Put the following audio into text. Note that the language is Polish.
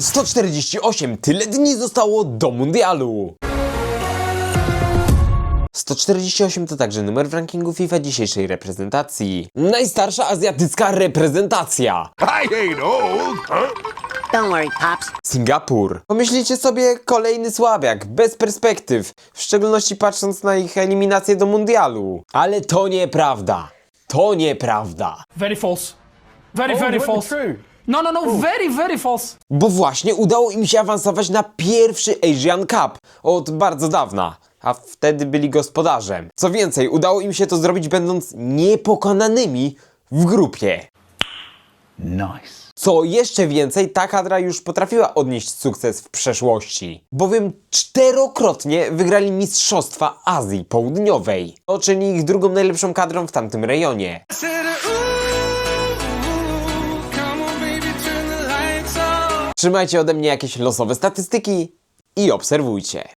148. Tyle dni zostało do mundialu. 148 to także numer w rankingu FIFA dzisiejszej reprezentacji. Najstarsza azjatycka reprezentacja. I ain't old, huh? Don't worry, Pops. Singapur. Pomyślicie sobie, kolejny słabiak, bez perspektyw, w szczególności patrząc na ich eliminację do mundialu. Ale to nieprawda. To nieprawda. Very false. Very, very false. No, no, no, very, very false. Bo właśnie udało im się awansować na pierwszy Asian Cup od bardzo dawna. A wtedy byli gospodarzem. Co więcej, udało im się to zrobić będąc niepokonanymi w grupie. Nice. Co jeszcze więcej, ta kadra już potrafiła odnieść sukces w przeszłości, bowiem czterokrotnie wygrali Mistrzostwa Azji Południowej. To czyni ich drugą najlepszą kadrą w tamtym rejonie. Trzymajcie ode mnie jakieś losowe statystyki i obserwujcie.